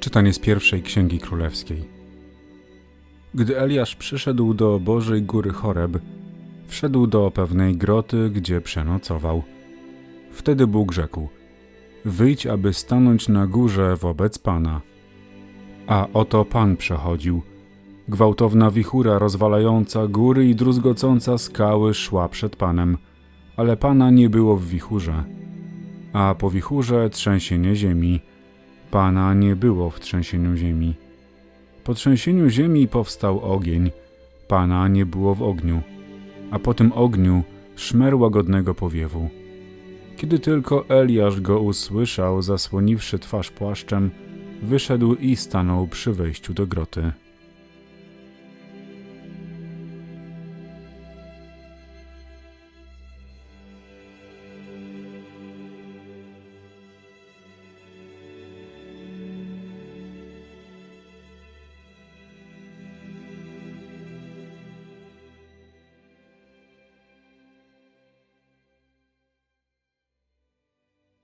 Czytanie z pierwszej księgi królewskiej. Gdy Eliasz przyszedł do Bożej Góry Choreb, wszedł do pewnej groty, gdzie przenocował. Wtedy Bóg rzekł: Wyjdź, aby stanąć na górze wobec Pana. A oto Pan przechodził. Gwałtowna wichura rozwalająca góry i druzgocąca skały szła przed Panem, ale Pana nie było w wichurze. A po wichurze trzęsienie ziemi. Pana nie było w trzęsieniu ziemi. Po trzęsieniu ziemi powstał ogień. Pana nie było w ogniu. A po tym ogniu szmer łagodnego powiewu. Kiedy tylko Eliasz go usłyszał, zasłoniwszy twarz płaszczem, wyszedł i stanął przy wejściu do groty.